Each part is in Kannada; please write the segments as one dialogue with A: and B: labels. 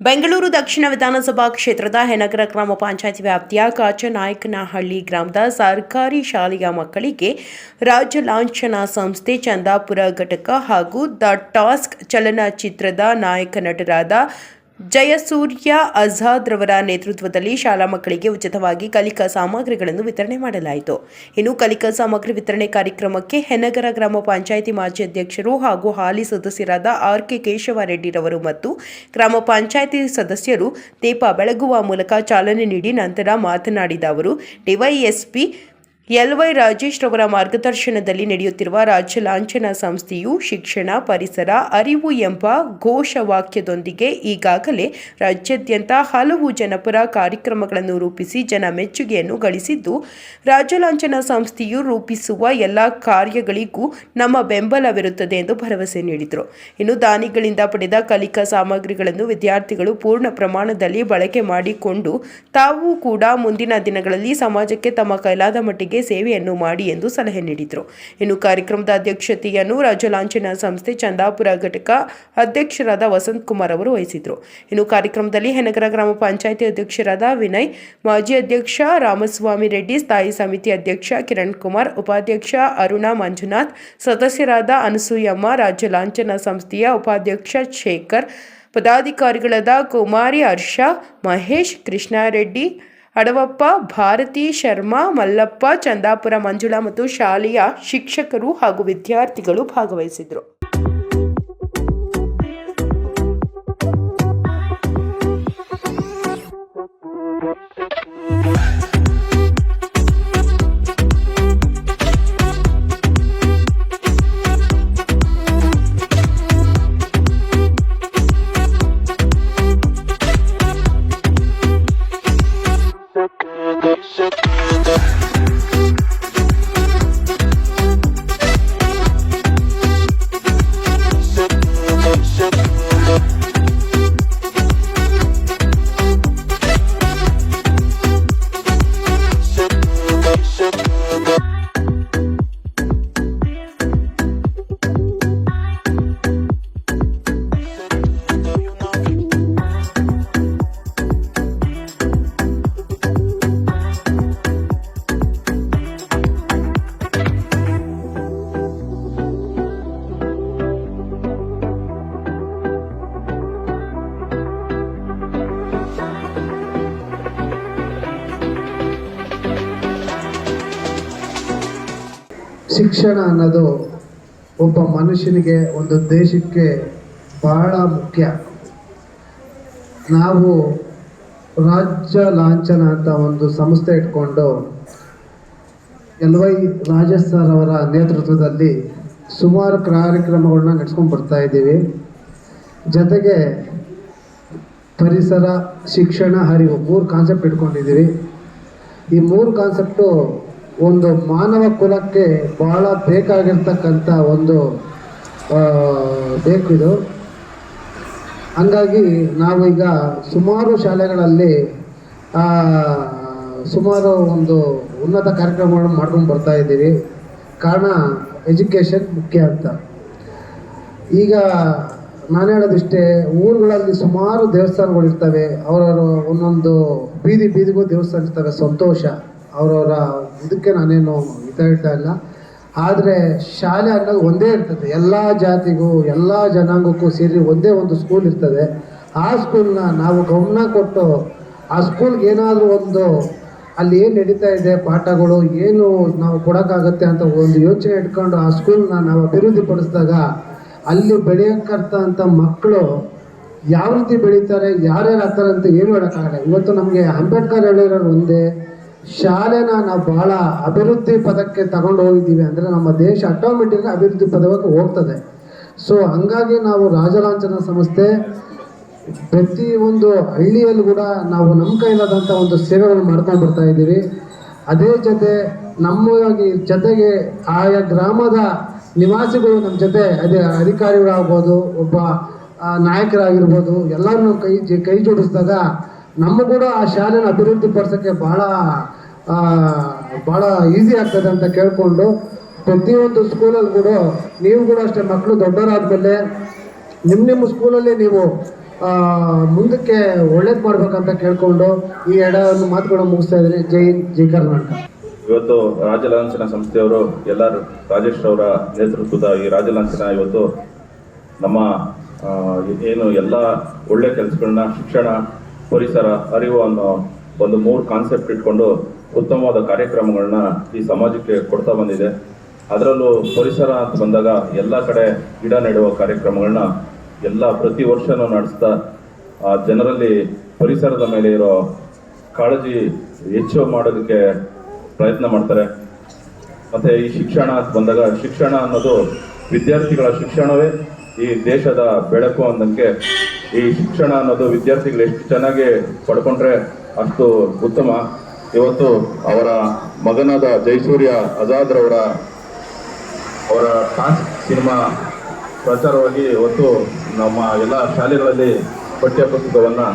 A: ಬೆಂಗಳೂರು ದಕ್ಷಿಣ ವಿಧಾನಸಭಾ ಕ್ಷೇತ್ರದ ಹೆನಗರ ಗ್ರಾಮ ಪಂಚಾಯತ್ ವ್ಯಾಪ್ತಿಯ ಕಾಚನಾಯಕನಹಳ್ಳಿ ಗ್ರಾಮದ ಸರ್ಕಾರಿ ಶಾಲೆಯ ಮಕ್ಕಳಿಗೆ ರಾಜ್ಯ ಲಾಂಛನ ಸಂಸ್ಥೆ ಚಂದಾಪುರ ಘಟಕ ಹಾಗೂ ದ ಟಾಸ್ಕ್ ಚಲನಚಿತ್ರದ ನಾಯಕ ನಟರಾದ ಜಯಸೂರ್ಯ ಆಜಾದ್ ರವರ ನೇತೃತ್ವದಲ್ಲಿ ಶಾಲಾ ಮಕ್ಕಳಿಗೆ ಉಚಿತವಾಗಿ ಕಲಿಕಾ ಸಾಮಗ್ರಿಗಳನ್ನು ವಿತರಣೆ ಮಾಡಲಾಯಿತು. ಇನ್ನು ಕಲಿಕಾ ಸಾಮಗ್ರಿ ವಿತರಣೆ ಕಾರ್ಯಕ್ರಮಕ್ಕೆ ಹೆನಗರ ಗ್ರಾಮ ಪಂಚಾಯಿತಿ ಮಾಜಿ ಅಧ್ಯಕ್ಷರು ಹಾಗೂ ಹಾಲಿ ಸದಸ್ಯರಾದ ಆರ್ ಕೆ ಕೇಶವರೆಡ್ಡಿರವರು ಮತ್ತು ಗ್ರಾಮ ಪಂಚಾಯಿತಿ ಸದಸ್ಯರು ದೀಪ ಬೆಳಗುವ ಮೂಲಕ ಚಾಲನೆ ನೀಡಿ ನಂತರ ಮಾತನಾಡಿದ ಅವರು, ಡಿವೈಎಸ್ಪಿ ಎಲ್ವೈ ರಾಜೇಶ್ ರವರ ಮಾರ್ಗದರ್ಶನದಲ್ಲಿ ನಡೆಯುತ್ತಿರುವ ರಾಜ್ಯ ಲಾಂಛನ ಸಂಸ್ಥೆಯು ಶಿಕ್ಷಣ, ಪರಿಸರ, ಅರಿವು ಎಂಬ ಘೋಷವಾಕ್ಯದೊಂದಿಗೆ ಈಗಾಗಲೇ ರಾಜ್ಯಾದ್ಯಂತ ಹಲವು ಜನಪರ ಕಾರ್ಯಕ್ರಮಗಳನ್ನು ರೂಪಿಸಿ ಜನ ಮೆಚ್ಚುಗೆಯನ್ನು ಗಳಿಸಿದ್ದು, ರಾಜ್ಯ ಲಾಂಛನ ಸಂಸ್ಥೆಯು ರೂಪಿಸುವ ಎಲ್ಲ ಕಾರ್ಯಗಳಿಗೂ ನಮ್ಮ ಬೆಂಬಲವಿರುತ್ತದೆ ಎಂದು ಭರವಸೆ ನೀಡಿದರು. ಇನ್ನು ದಾನಿಗಳಿಂದ ಪಡೆದ ಕಲಿಕಾ ಸಾಮಗ್ರಿಗಳನ್ನು ವಿದ್ಯಾರ್ಥಿಗಳು ಪೂರ್ಣ ಪ್ರಮಾಣದಲ್ಲಿ ಬಳಕೆ ಮಾಡಿಕೊಂಡು ತಾವು ಕೂಡ ಮುಂದಿನ ದಿನಗಳಲ್ಲಿ ಸಮಾಜಕ್ಕೆ ತಮ್ಮ ಕೈಲಾದ ಮಟ್ಟಿಗೆ ಸೇವೆಯನ್ನು ಮಾಡಿ ಎಂದು ಸಲಹೆ ನೀಡಿದರು. ಇನ್ನು ಕಾರ್ಯಕ್ರಮದ ಅಧ್ಯಕ್ಷತೆಯನ್ನು ರಾಜ್ಯ ಲಾಂಛನ ಸಂಸ್ಥೆ ಚಂದಾಪುರ ಘಟಕ ಅಧ್ಯಕ್ಷರಾದ ವಸಂತ್ ಕುಮಾರ್ ಅವರು ವಹಿಸಿದರು. ಇನ್ನು ಕಾರ್ಯಕ್ರಮದಲ್ಲಿ ಹೆನಗರ ಗ್ರಾಮ ಪಂಚಾಯಿತಿ ಅಧ್ಯಕ್ಷರಾದ ವಿನಯ್, ಮಾಜಿ ಅಧ್ಯಕ್ಷ ರಾಮಸ್ವಾಮಿ ರೆಡ್ಡಿ, ಸ್ಥಾಯಿ ಸಮಿತಿ ಅಧ್ಯಕ್ಷ ಕಿರಣ್ ಕುಮಾರ್, ಉಪಾಧ್ಯಕ್ಷ ಅರುಣಾ ಮಂಜುನಾಥ್, ಸದಸ್ಯರಾದ ಅನಸೂಯಮ್ಮ, ರಾಜ್ಯ ಲಾಂಛನ ಸಂಸ್ಥೆಯ ಉಪಾಧ್ಯಕ್ಷ ಶೇಖರ್, ಪದಾಧಿಕಾರಿಗಳಾದ ಕುಮಾರಿ ಹರ್ಷ, ಮಹೇಶ್ ಕೃಷ್ಣಾರೆಡ್ಡಿ ಅಡವಪ್ಪ ಭಾರತಿ ಶರ್ಮಾ ಮಲ್ಲಪ್ಪ ಚಂದಾಪುರ ಮಂಜುಳಾ ಮತ್ತು ಶಾಲೆಯ ಶಿಕ್ಷಕರು ಹಾಗೂ ವಿದ್ಯಾರ್ಥಿಗಳು ಭಾಗವಹಿಸಿದರು. Yeah.
B: ಶಿಕ್ಷಣ ಅನ್ನೋದು ಒಬ್ಬ ಮನುಷ್ಯನಿಗೆ ಒಂದು ದೇಶಕ್ಕೆ ಬಹಳ ಮುಖ್ಯ. ನಾವು ರಾಜ್ಯ ಲಾಂಛನ ಅಂತ ಒಂದು ಸಂಸ್ಥೆ ಇಟ್ಕೊಂಡು ಎಲ್ ವೈ ರಾಜೇಶ್ ಸರ್ ಅವರ ನೇತೃತ್ವದಲ್ಲಿ ಸುಮಾರು ಕಾರ್ಯಕ್ರಮಗಳನ್ನ ನಡೆಸ್ಕೊಂಡು ಬರ್ತಾ ಇದ್ದೀವಿ. ಜೊತೆಗೆ ಪರಿಸರ, ಶಿಕ್ಷಣ, ಹರಿವು ಮೂರು ಕಾನ್ಸೆಪ್ಟ್ ಇಟ್ಕೊಂಡಿದ್ದೀವಿ. ಈ ಮೂರು ಕಾನ್ಸೆಪ್ಟು ಒಂದು ಮಾನವ ಕುಲಕ್ಕೆ ಬಹಳ ಬೇಕಾಗಿರ್ತಕ್ಕಂಥ ಒಂದು ಬೇಕು ಇದು ಹಂಗಾಗಿ ನಾವು ಈಗ ಸುಮಾರು ಶಾಲೆಗಳಲ್ಲಿ ಸುಮಾರು ಒಂದು ಉನ್ನತ ಕಾರ್ಯಕ್ರಮಗಳನ್ನು ಮಾಡ್ಕೊಂಡು ಬರ್ತಾ ಇದ್ದೀವಿ. ಕಾರಣ ಎಜುಕೇಷನ್ ಮುಖ್ಯ ಅಂತ. ಈಗ ನಾನು ಹೇಳೋದಿಷ್ಟೇ, ಊರುಗಳಲ್ಲಿ ಸುಮಾರು ದೇವಸ್ಥಾನಗಳು ಇರ್ತವೆ ಅವರವರು ಒಂದೊಂದು ಬೀದಿ ಬೀದಿಗೂ ದೇವಸ್ಥಾನ ಇರ್ತವೆ. ಸಂತೋಷ. ಅವರವರ ಇದಕ್ಕೆ ನಾನೇನು ಇತ ಹೇಳ್ತಾ ಇಲ್ಲ. ಆದರೆ ಶಾಲೆ ಅನ್ನೋದು ಒಂದೇ ಇರ್ತದೆ. ಎಲ್ಲ ಜಾತಿಗೂ, ಎಲ್ಲ ಜನಾಂಗಕ್ಕೂ ಸೇರಿ ಒಂದೇ ಒಂದು ಸ್ಕೂಲ್ ಇರ್ತದೆ. ಆ ಸ್ಕೂಲ್ನ ನಾವು ಗಮನ ಕೊಟ್ಟು ಆ ಸ್ಕೂಲ್ಗೆ ಏನಾದರೂ ಒಂದು ಅಲ್ಲಿ ಏನು ನಡೀತಾ ಇದೆ, ಪಾಠಗಳು ಏನು ನಾವು ಕೊಡೋಕ್ಕಾಗತ್ತೆ ಅಂತ ಒಂದು ಯೋಚನೆ ಇಟ್ಕೊಂಡು ಆ ಸ್ಕೂಲ್ನ ನಾವು ಅಭಿವೃದ್ಧಿ ಪಡಿಸಿದಾಗ ಅಲ್ಲಿ ಬೆಳೆಯೋಕ್ಕಂತ ಮಕ್ಕಳು ಯಾವ ರೀತಿ ಬೆಳೀತಾರೆ, ಯಾರ್ಯಾರು ಆಗ್ತಾರೆ ಅಂತ ಏನು ಹೇಳೋಕ್ಕಾಗಲ್ಲ. ಇವತ್ತು ನಮಗೆ ಅಂಬೇಡ್ಕರ್ ಹೇಳಿರೋರು ಒಂದೇ ಶಾಲೆನ ನಾವು ಬಹಳ ಅಭಿವೃದ್ಧಿ ಪದಕ್ಕೆ ತಗೊಂಡು ಹೋಗಿದ್ದೀವಿ ಅಂದರೆ ನಮ್ಮ ದೇಶ ಆಟೋಮೆಟಿಕ್ ಅಭಿವೃದ್ಧಿ ಪದವಕ್ಕೆ ಹೋಗ್ತದೆ. ಸೊ ಹಂಗಾಗಿ ನಾವು ರಾಜಲಾಂಛನ ಸಂಸ್ಥೆ ಪ್ರತಿ ಒಂದು ಹಳ್ಳಿಯಲ್ಲೂ ಕೂಡ ನಾವು ನಮ್ಮ ಕೈಲಾದಂಥ ಒಂದು ಸೇವೆಗಳನ್ನು ಮಾಡ್ಕೊಂಡು ಬರ್ತಾ ಇದ್ದೀವಿ. ಅದೇ ಜೊತೆ ನಮ್ಮಾಗಿ ಜೊತೆಗೆ ಆಯಾ ಗ್ರಾಮದ ನಿವಾಸಿಗಳು ನಮ್ಮ ಜೊತೆ ಅದೇ ಅಧಿಕಾರಿಗಳಾಗ್ಬೋದು ಒಬ್ಬ ನಾಯಕರಾಗಿರ್ಬೋದು ಎಲ್ಲರೂ ಕೈ ಕೈ ಜೋಡಿಸಿದಾಗ ನಮ್ಮ ಕೂಡ ಆ ಶಾಲೆನ ಅಭಿವೃದ್ಧಿ ಪಡಿಸೋಕ್ಕೆ ಭಾಳ ಆ, ಭಾಳ ಈಸಿ ಆಗ್ತದೆ ಅಂತ ಕೇಳಿಕೊಂಡು ಪ್ರತಿಯೊಂದು ಸ್ಕೂಲಲ್ಲಿ ಕೂಡ ನೀವು ಕೂಡ ಅಷ್ಟೇ ಮಕ್ಕಳು ದೊಡ್ಡವರಾದ್ಮೇಲೆ ನಿಮ್ಮ ನಿಮ್ಮ ಸ್ಕೂಲಲ್ಲಿ ನೀವು ಮುಂದಕ್ಕೆ ಒಳ್ಳೇದು ಮಾಡ್ಬೇಕಂತ ಕೇಳಿಕೊಂಡು ಈ ಎಡವನ್ನು ಮಾತುಗಳನ್ನು ಮುಗಿಸ್ತಾ ಇದ್ದೀನಿ. ಜೈ ಜೈ ಕರ್ನಾಟಕ.
C: ಇವತ್ತು ರಾಜಲಾಂಛನ ಸಂಸ್ಥೆಯವರು ಎಲ್ಲರೂ, ರಾಜೇಶ್ ಅವರ ನೇತೃತ್ವದ ಈ ರಾಜಲಾಂಛನ ಇವತ್ತು ನಮ್ಮ ಏನು ಎಲ್ಲ ಒಳ್ಳೆ ಕೆಲಸಗಳನ್ನ ಶಿಕ್ಷಣ, ಪರಿಸರ, ಅರಿವು ಅನ್ನೋ ಒಂದು ಮೂರು ಕಾನ್ಸೆಪ್ಟ್ ಇಟ್ಕೊಂಡು ಉತ್ತಮವಾದ ಕಾರ್ಯಕ್ರಮಗಳನ್ನ ಈ ಸಮಾಜಕ್ಕೆ ಕೊಡ್ತಾ ಬಂದಿದೆ. ಅದರಲ್ಲೂ ಪರಿಸರ ಅಂತ ಬಂದಾಗ ಎಲ್ಲ ಕಡೆ ಗಿಡ ನೆಡುವ ಕಾರ್ಯಕ್ರಮಗಳನ್ನ ಎಲ್ಲ ಪ್ರತಿ ವರ್ಷನೂ ನಡೆಸ್ತಾ ಆ, ಜನರಲ್ಲಿ ಪರಿಸರದ ಮೇಲೆ ಇರೋ ಕಾಳಜಿ ಹೆಚ್ಚು ಮಾಡೋದಕ್ಕೆ ಪ್ರಯತ್ನ ಮಾಡ್ತಾರೆ. ಮತ್ತೆ ಈ ಶಿಕ್ಷಣ ಅಂತ ಬಂದಾಗ ಶಿಕ್ಷಣ ಅನ್ನೋದು ವಿದ್ಯಾರ್ಥಿಗಳ ಶಿಕ್ಷಣವೇ. ಈ ದೇಶದ ಬೆಳಕು ಅಂದಂಗೆ ಈ ಶಿಕ್ಷಣ ಅನ್ನೋದು ವಿದ್ಯಾರ್ಥಿಗಳು ಎಷ್ಟು ಚೆನ್ನಾಗಿ ಪಡ್ಕೊಂಡ್ರೆ ಅಷ್ಟು ಉತ್ತಮ. ಇವತ್ತು ಅವರ ಮಗನಾದ ಜಯಸೂರ್ಯ ಆಜಾದ್ರವರ ಅವರ ಟಾಸ್ಕ್ ಸಿನಿಮಾ ಪ್ರಚಾರವಾಗಿ ಇವತ್ತು ನಮ್ಮ ಎಲ್ಲ ಶಾಲೆಗಳಲ್ಲಿ ಪಠ್ಯ ಪುಸ್ತಕವನ್ನು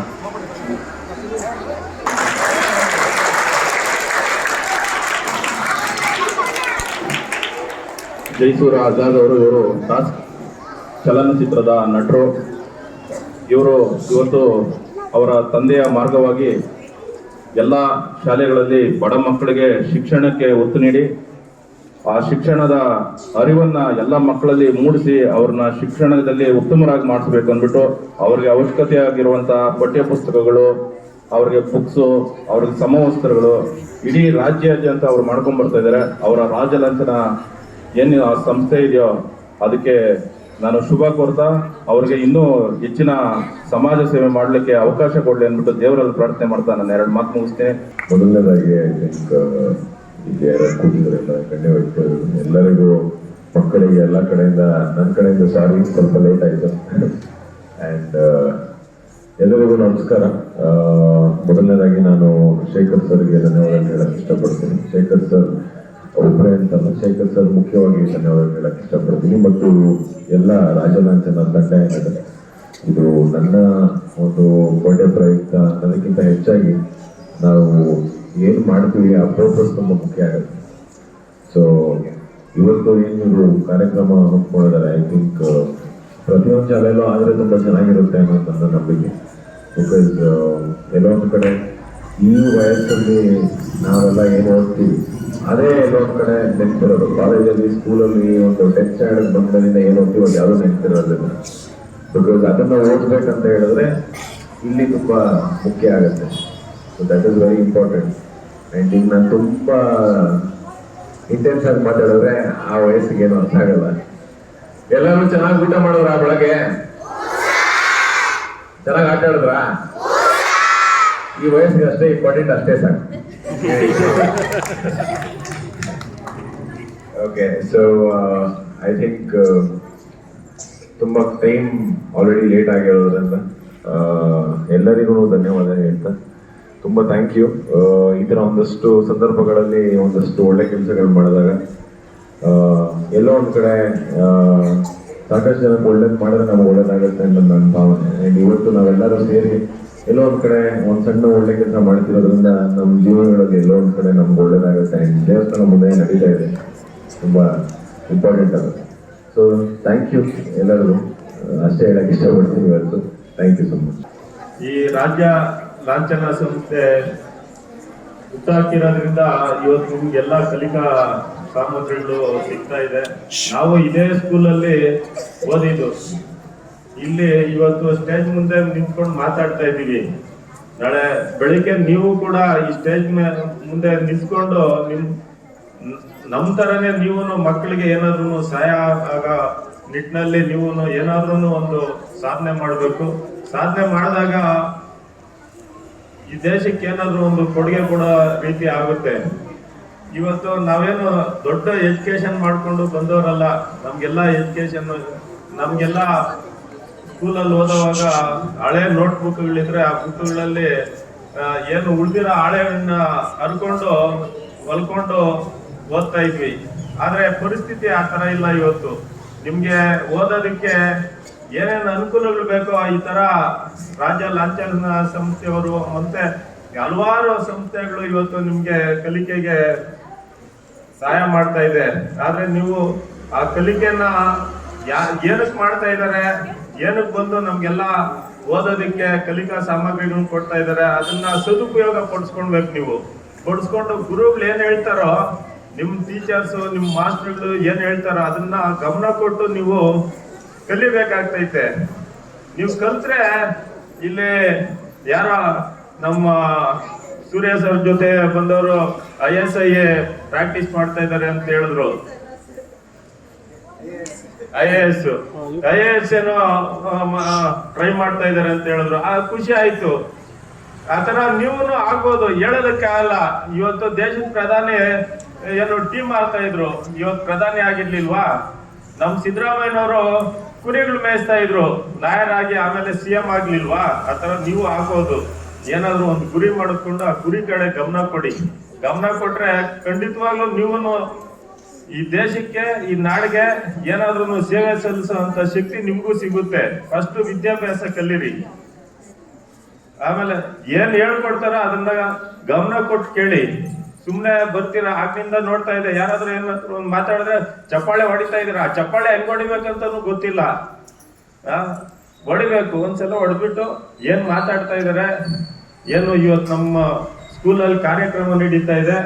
C: ಜೈಸೂರ ಆಜಾದ್ ಅವರು, ಇವರು ಟಾಸ್ಕ್ ಚಲನಚಿತ್ರದ ನಟರು. ಇವರು ಇವತ್ತು ಅವರ ತಂದೆಯ ಮಾರ್ಗವಾಗಿ ಎಲ್ಲ ಶಾಲೆಗಳಲ್ಲಿ ಬಡ ಮಕ್ಕಳಿಗೆ ಶಿಕ್ಷಣಕ್ಕೆ ಒತ್ತು ನೀಡಿ, ಆ ಶಿಕ್ಷಣದ ಅರಿವನ್ನ ಎಲ್ಲ ಮಕ್ಕಳಲ್ಲಿ ಮೂಡಿಸಿ ಅವ್ರನ್ನ ಶಿಕ್ಷಣದಲ್ಲಿ ಉತ್ತಮರಾಗಿ ಮಾಡಿಸ್ಬೇಕು ಅಂದ್ಬಿಟ್ಟು ಅವ್ರಿಗೆ ಅವಶ್ಯಕತೆ ಆಗಿರುವಂತಹ ಪಠ್ಯ ಪುಸ್ತಕಗಳು, ಅವ್ರಿಗೆ ಬುಕ್ಸು ಅವ್ರಿಗೆ ಸಮವಸ್ತ್ರಗಳು ಇಡೀ ರಾಜ್ಯಾದ್ಯಂತ ಅವ್ರು ಮಾಡ್ಕೊಂಡ್ ಬರ್ತಾ ಇದ್ದಾರೆ ಅವರ ರಾಜಲಂಚನ ಏನು ಆ ಸಂಸ್ಥೆ ಇದೆಯೋ ಅದಕ್ಕೆ ನಾನು ಶುಭ ಕೋರ್ತಾ ಅವ್ರಿಗೆ ಇನ್ನೂ ಹೆಚ್ಚಿನ ಸಮಾಜ ಸೇವೆ ಮಾಡಲಿಕ್ಕೆ ಅವಕಾಶ ಕೊಡಲಿ ಅಂದ್ಬಿಟ್ಟು ದೇವರಲ್ಲಿ ಪ್ರಾರ್ಥನೆ ಮಾಡ್ತಾ ನಾನು ಎರಡು ಮಾತು ಮುಗಿಸ್ತೇನೆ.
D: ಮೊದಲನೇದಾಗಿ ಐ ಥಿಂಕ್ ಇಲ್ಲಿ ಕೂತಿದ್ರಲ್ಲ ಎಲ್ಲರಿಗೂ ಮಕ್ಕಳಿಗೆ ಎಲ್ಲ ಕಡೆಯಿಂದ ನನ್ನ ಕಡೆಯಿಂದ ಸಾರಿ ಸ್ವಲ್ಪ ಲೇಟ್ ಆಯಿತು. ಆ್ಯಂಡ್ ಎಲ್ಲರಿಗೂ ನಮಸ್ಕಾರ. ಮೊದಲನೇದಾಗಿ ನಾನು ಶೇಖರ್ ಸರ್ಗೆ ಧನ್ಯವಾದ ಹೇಳಕ್ಕೆ ಇಷ್ಟಪಡ್ತೀನಿ. ಶೇಖರ್ ಸರ್ ಅಂತಲ್ಲ ಶೇಖರ್ ಸರ್ ಮುಖ್ಯವಾಗಿ ಧನ್ಯವಾದ ಹೇಳಕ್ಕೆ ಇಷ್ಟಪಡ್ತೀನಿ. ಮತ್ತು ಎಲ್ಲ ರಾಜಲಾಂಛನ ತಂಡ ಏನಿದೆ ಇದು ನನ್ನ ಒಂದು ಬರ್ಡೇ ಪ್ರಯುಕ್ತ. ಅನ್ನೋದಕ್ಕಿಂತ ಹೆಚ್ಚಾಗಿ ನಾವು ಏನು ಮಾಡ್ತೀವಿ ಆ ಪರ್ಪಸ್ ತುಂಬ ಮುಖ್ಯ ಆಗುತ್ತೆ. ಸೊ ಇವತ್ತು ಏನು ಇವರು ಕಾರ್ಯಕ್ರಮ ಹಮ್ಮಿಕೊಂಡಿದ್ದಾರೆ? ಐ ಥಿಂಕ್ ಪ್ರತಿಯೊಂದು ಶಾಲೆಯಲ್ಲೂ ಆದರೆ ತುಂಬ ಚೆನ್ನಾಗಿರುತ್ತೆ ಅನ್ನೋದು ನನ್ನ ನಂಬಿಕೆ. ಬಿಕಾಸ್ ಕೆಲವೊಂದು ಕಡೆ ಈ ವಯಸ್ಸಲ್ಲಿ ನಾವೆಲ್ಲ ಏನು ಓದ್ತೀವಿ? ಅದೇ ಎಲ್ಲೋ ಕಡೆ ನೆನ್ಪಿರೋದು. ಕಾಲೇಜಲ್ಲಿ ಸ್ಕೂಲಲ್ಲಿ ಒಂದು ಟೆಂತ್ ಸ್ಟ್ಯಾಂಡರ್ಡ್ ಬಂದಿದ್ದರಿಂದ ಏನೋ ಇವಾಗ ಅದು ನೆನ್ಪಿರೋದಿಲ್ಲ. ಬಿಕಾಸ್ ಅದನ್ನ ಓದ್ಬೇಕಂತ ಹೇಳಿದ್ರೆ ಇಲ್ಲಿ ತುಂಬ ಮುಖ್ಯ ಆಗುತ್ತೆ. So that is very important and ಈಗ ನಾನು ತುಂಬ ಇಂಟೆನ್ಸ್ ಆಗಿ ಮಾತಾಡಿದ್ರೆ ಆ ವಯಸ್ಸಿಗೆ ಏನು ಅರ್ಥ ಆಗಲ್ಲ. ಎಲ್ಲರೂ ಚೆನ್ನಾಗಿ ಊಟ ಮಾಡೋರ ಬೆಳಗ್ಗೆ? ಚೆನ್ನಾಗಿ ಆಟ ಆಡಿದ್ರ ಈ ವಯಸ್ಸಿಗೆ ಅಷ್ಟೇ ಇಂಪಾರ್ಟೆಂಟ್ ಅಷ್ಟೇ ಸಾಕು. ಓಕೆ ಸೊ ಐ ಥಿಂಕ್ ತುಂಬ ಟೈಮ್ ಆಲ್ರೆಡಿ ಲೇಟ್ ಆಗಿರೋದ್ರಿಂದ ಆ, ಎಲ್ಲರಿಗೂ ಧನ್ಯವಾದ ಹೇಳ್ತಾ. ತುಂಬ ಥ್ಯಾಂಕ್ ಯು ಈ ಥರ ಒಂದಷ್ಟು ಸಂದರ್ಭಗಳಲ್ಲಿ ಒಂದಷ್ಟು ಒಳ್ಳೆ ಕೆಲಸಗಳು ಮಾಡಿದಾಗ ಆ, ಎಲ್ಲೋ ಒಂದು ಕಡೆ ಆ, ಸಾಕಷ್ಟು ಜನಕ್ಕೆ ಒಳ್ಳೇದು ಮಾಡಿದ್ರೆ ನಮ್ಗೆ ಒಳ್ಳೇದಾಗುತ್ತೆ ಅಂತ ನನ್ನ ಭಾವನೆ. ಇವತ್ತು ನಾವೆಲ್ಲರೂ ಸೇರಿ ಎಲ್ಲೋ ಕಡೆ ಒಂದ್ ಸಣ್ಣ ಒಳ್ಳೆ ಕೆಲಸ ಮಾಡ್ತಿರೋದ್ರಿಂದ ನಮ್ಮ ಜೀವನಗಳಲ್ಲಿ ಎಲ್ಲೋ ಕಡೆ ನಮ್ಗೆ ಒಳ್ಳೇದಾಗುತ್ತೆ. ದೇವಸ್ಥಾನ ಮುಂದೆ ನಡೀತಾ ಇದೆ. ತುಂಬಾ ಇಂಪಾರ್ಟೆಂಟ್ ಅದು. ಸೊ ಥ್ಯಾಂಕ್ ಯು ಎಲ್ಲರೂ ಅಷ್ಟೇ ಹೇಳಕ್ ಇಷ್ಟಪಡ್ತೀನಿ ಇವತ್ತು. ಥ್ಯಾಂಕ್ ಯು ಸೊ ಮಚ್
C: ಈ ರಾಜ್ಯ ಲಾಂಛನ ಸಂಸ್ಥೆ ಹುಟ್ಟಾಕಿರೋದ್ರಿಂದ ಇವತ್ತು ನಿಮ್ಗೆಲ್ಲ ಕಲಿಕಾ ಸಾಮಗ್ರಿಗಳು ಸಿಗ್ತಾ ಇದೆ. ನಾವು ಇದೇ ಸ್ಕೂಲಲ್ಲಿ ಓದಿದ್ದು. ಇಲ್ಲಿ ಇವತ್ತು ಸ್ಟೇಜ್ ಮುಂದೆ ನಿಂತ್ಕೊಂಡು ಮಾತಾಡ್ತಾ ಇದ್ದೀವಿ. ನಾಳೆ ಬೆಳಿಗ್ಗೆ ನೀವು ಕೂಡ ಈ ಸ್ಟೇಜ್ ಮುಂದೆ ನಿಂತ್ಕೊಂಡು ನಿಮ್, ನಮ್ ತರನೇ ನೀವು ಮಕ್ಕಳಿಗೆ ಏನಾದ್ರು ಸಹಾಯ ಆಗ ನಿಟ್ಟಿನಲ್ಲಿ ನೀವು ಏನಾದ್ರೂ ಒಂದು ಸಾಧನೆ ಮಾಡಬೇಕು. ಸಾಧನೆ ಮಾಡಿದಾಗ ಈ ದೇಶಕ್ಕೆ ಏನಾದ್ರು ಒಂದು ಕೊಡುಗೆ ಕೊಡೋ ರೀತಿ ಆಗುತ್ತೆ. ಇವತ್ತು ನಾವೇನು ದೊಡ್ಡ ಎಜುಕೇಶನ್ ಮಾಡಿಕೊಂಡು ಬಂದವರಲ್ಲ, ನಮಗೆಲ್ಲ ಎಜುಕೇಶನ್ ನಮ್ಗೆಲ್ಲ ಸ್ಕೂಲಲ್ಲಿ ಓದುವಾಗ ಹಳೆ ನೋಟ್ ಬುಕ್ಗಳಿದ್ರೆ ಆ ಬುಕ್ಗಳಲ್ಲಿ ಏನು ಉಳಿದಿರೋ ಹಳೆಗಳನ್ನ ಹರ್ಕೊಂಡು ಹೊಲ್ಕೊಂಡು ಓದ್ತಾ ಇದ್ವಿ. ಆದ್ರೆ ಪರಿಸ್ಥಿತಿ ಆ ತರ ಇಲ್ಲ ಇವತ್ತು. ನಿಮ್ಗೆ ಓದೋದಕ್ಕೆ ಏನೇನು ಅನುಕೂಲಗಳು ಬೇಕೋ ಈ ತರ ರಾಜ್ಯ ಲಾಂಛನ ಸಂಸ್ಥೆಯವರು ಮತ್ತೆ ಹಲವಾರು ಸಂಸ್ಥೆಗಳು ಇವತ್ತು ನಿಮ್ಗೆ ಕಲಿಕೆಗೆ ಸಹಾಯ ಮಾಡ್ತಾ ಇದೆ. ಆದ್ರೆ ನೀವು ಆ ಕಲಿಕೆಯನ್ನ ಯಾ, ಏನಕ್ಕೆ ಮಾಡ್ತಾ ಇದ್ದಾರೆ? ಏನಕ್ಕೆ ಬಂದು ನಮ್ಗೆಲ್ಲ
E: ಓದೋದಕ್ಕೆ ಕಲಿಕಾ ಸಾಮಗ್ರಿಗಳನ್ನ ಕೊಡ್ತಾ ಇದ್ದಾರೆ ಅದನ್ನ ಸದುಪಯೋಗ ಪಡಿಸ್ಕೊಳ್ಬೇಕು ನೀವು. ಕೊಡಿಸ್ಕೊಂಡು ಗುರುಗಳು ಏನ್ ಹೇಳ್ತಾರೋ, ನಿಮ್ ಟೀಚರ್ಸ್ ನಿಮ್ ಮಾಸ್ಟರ್ಗಳು ಏನ್ ಹೇಳ್ತಾರೋ ಅದನ್ನ ಗಮನ ಕೊಟ್ಟು ನೀವು ಕಲಿಬೇಕಾಗ್ತೈತೆ. ನೀವು ಕಲ್ತ್ರೆ ಇಲ್ಲಿ ಯಾರ ನಮ್ಮ ಸೂರ್ಯ ಸರ್ ಜೊತೆ ಬಂದವರು I S I A practice ಮಾಡ್ತಾ ಇದ್ದಾರೆ ಅಂತ ಹೇಳಿದ್ರು. I A S. I A S ಏನೋ ಟ್ರೈ ಮಾಡ್ತಾ ಇದಾರೆ ಅಂತ ಹೇಳಿದ್ರು. ಆ ಖುಷಿ ಆಯ್ತು. ಆತರ ನೀವು ಆಗ್ಬೋದು. ಹೇಳೋದಕ್ಕೆ ಆಗಲ್ಲ. ಇವತ್ತು ದೇಶದ ಪ್ರಧಾನಿ ಏನು ಟೀಮ್ ಮಾಡ್ತಾ ಇದ್ರು. ಇವತ್ತು ಪ್ರಧಾನಿ ಆಗಿರ್ಲಿಲ್ವಾ? ನಮ್ ಸಿದ್ದರಾಮಯ್ಯನವರು ಕುರಿಗಳು ಮೇಯಿಸ್ತಾ ಇದ್ರು. ಲಾಯರ್ ಆಮೇಲೆ ಸಿ ಎಂ ಆಗ್ಲಿಲ್ವಾ? ಆತರ ನೀವು ಆಗ್ಬೋದು. ಏನಾದ್ರು ಒಂದು ಗುರಿ ಮಾಡಿಕೊಂಡು ಆ ಗುರಿ ಕಡೆ ಗಮನ ಕೊಡಿ. ಗಮನ ಕೊಟ್ರೆ ಖಂಡಿತವಾಗ್ಲೂ ನೀವು ಈ ದೇಶಕ್ಕೆ, ಈ ನಾಡಿಗೆ ಏನಾದ್ರೂ ಸೇವೆ ಸಲ್ಲಿಸುವಂತ ಶಕ್ತಿ ನಿಮಗೂ ಸಿಗುತ್ತೆ. ಫಸ್ಟ್ ವಿದ್ಯಾಭ್ಯಾಸ ಕಲೀರಿ. ಆಮೇಲೆ ಏನ್ ಹೇಳ್ಕೊಡ್ತಾರ ಅದನ್ನ ಗಮನ ಕೊಟ್ಟು ಕೇಳಿ. ಸುಮ್ನೆ ಬರ್ತೀರಾ ಆಗ್ನಿಂದ ನೋಡ್ತಾ ಇದೆ. ಯಾರಾದ್ರೂ ಏನಾದ್ರು ಒಂದು ಮಾತಾಡಿದ್ರೆ ಚಪ್ಪಾಳೆ ಹೊಡಿತಾ ಇದೀರ ಆ ಚಪ್ಪಾಳೆ ಹೆಂಗ್ ಹೊಡಿಬೇಕಂತನೂ ಗೊತ್ತಿಲ್ಲ. ಹೊಡಿಬೇಕು. ಒಂದ್ಸಲ ಹೊಡೆದ್ಬಿಟ್ಟು ಏನ್ ಮಾತಾಡ್ತಾ ಇದಾರೆ? ಏನು ಇವತ್ತು ನಮ್ಮ ಸ್ಕೂಲಲ್ಲಿ ಕಾರ್ಯಕ್ರಮ ನಡೀತಾ ಇದೆ?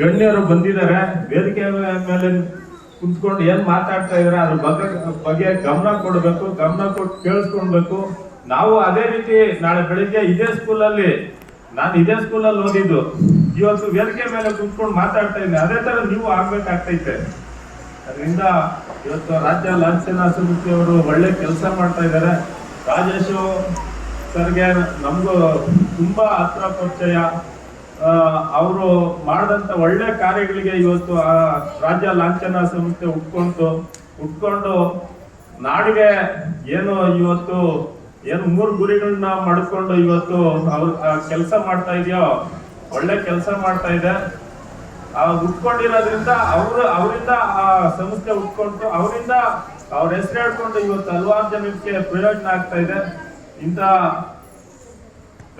E: ಗಣ್ಯರು ಬಂದಿದ್ದಾರೆ, ವೇದಿಕೆ ಮೇಲೆ ಕುತ್ಕೊಂಡು ಏನ್ ಮಾತಾಡ್ತಾ ಇದಾರೆ ಅದ್ರ ಬಗ್ಗೆ ಬಗ್ಗೆ ಗಮನ ಕೊಡ್ಬೇಕು, ಗಮನ ಕೊಟ್ಟು ಕೇಳಿಸ್ಕೊಳ್ಬೇಕು. ನಾವು ಅದೇ ರೀತಿ ನಾಳೆ ಬೆಳಿಗ್ಗೆ ಇದೇ ಸ್ಕೂಲಲ್ಲಿ, ನಾನು ಇದೇ ಸ್ಕೂಲಲ್ಲಿ ಓದಿದ್ದು, ಇವತ್ತು ವೇದಿಕೆ ಮೇಲೆ ಕುತ್ಕೊಂಡು ಮಾತಾಡ್ತಾ ಇದ್ದೀನಿ ಅದೇ ತರ ನೀವು ಆಗ್ಬೇಕಾಗ್ತೈತೆ. ಅದರಿಂದ ಇವತ್ತು ರಾಜ್ಯ ಲಾಂಛನ ಸಮಿತಿ ಅವರು ಒಳ್ಳೆ ಕೆಲಸ ಮಾಡ್ತಾ ಇದ್ದಾರೆ. ರಾಜೇಶು ಸರ್ಗೆ ನಮಗೂ ತುಂಬಾ ಹತ್ರ ಪರಿಚಯ. ಅವರು ಮಾಡಿದಂತ ಒಳ್ಳೆ ಕಾರ್ಯಗಳಿಗೆ ಇವತ್ತು ಆ ರಾಜ್ಯ ಲಾಂಛನ ಸಂಸ್ಥೆ ಉಟ್ಕೊಂಡು ಉಟ್ಕೊಂಡು ನಾಡಿಗೆ ಏನು ಇವತ್ತು, ಏನು ಮೂರು ಗುರಿಗಳನ್ನ ಮಾಡಿಕೊಂಡು ಇವತ್ತು ಅವ್ರು ಕೆಲಸ ಮಾಡ್ತಾ ಇದೆಯೋ, ಒಳ್ಳೆ ಕೆಲಸ ಮಾಡ್ತಾ ಇದೆ. ಉಟ್ಕೊಂಡಿರೋದ್ರಿಂದ ಅವರು, ಅವರಿಂದ ಆ ಸಂಸ್ಥೆ ಉಟ್ಕೊಂಡು ಅವರಿಂದ ಅವ್ರ ಹೆಸರು ಹೇಳ್ಕೊಂಡು ಇವತ್ತು ಹಲವಾರು ಜನಕ್ಕೆ ಪ್ರಯೋಜನ ಆಗ್ತಾ ಇದೆ. ಇಂಥ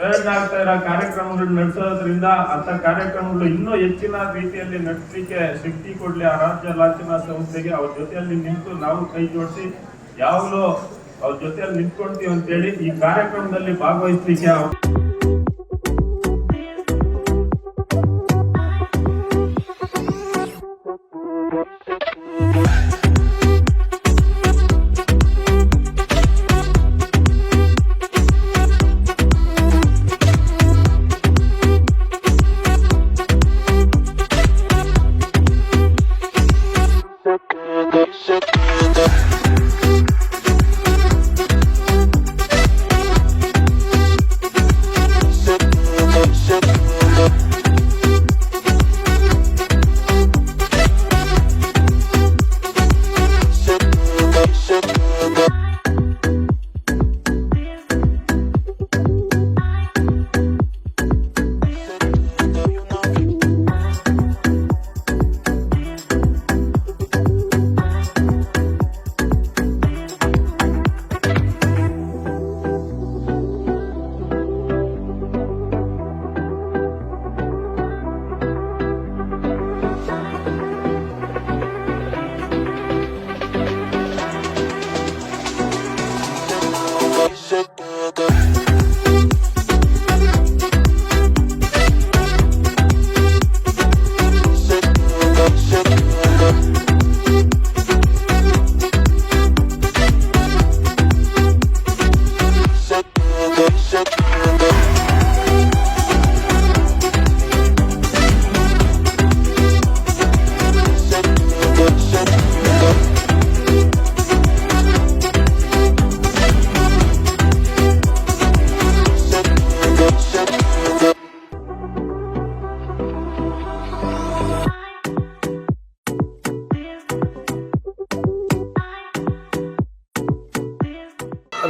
E: ಆಗ್ತಾ ಇರೋ ಕಾರ್ಯಕ್ರಮಗಳು ನಡೆಸೋದ್ರಿಂದ ಅಂತ ಕಾರ್ಯಕ್ರಮಗಳು ಇನ್ನೂ ಹೆಚ್ಚಿನ ರೀತಿಯಲ್ಲಿ ನಡೆಸಲಿಕ್ಕೆ ಶಕ್ತಿ ಕೊಡಲಿ ಆ ರಾಜ್ಯ ಲಾಂಛನ ಸಂಸ್ಥೆಗೆ ಅವ್ರ ಜೊತೆಯಲ್ಲಿ ನಿಂತು ನಾವು ಕೈ ಜೋಡಿಸಿ ಯಾವಾಗಲೂ ಅವ್ರ ಜೊತೆಯಲ್ಲಿ ನಿಂತ್ಕೊಳ್ತೀವಿ ಅಂತೇಳಿ ಈ ಕಾರ್ಯಕ್ರಮದಲ್ಲಿ ಭಾಗವಹಿಸ್ಲಿಕ್ಕೆ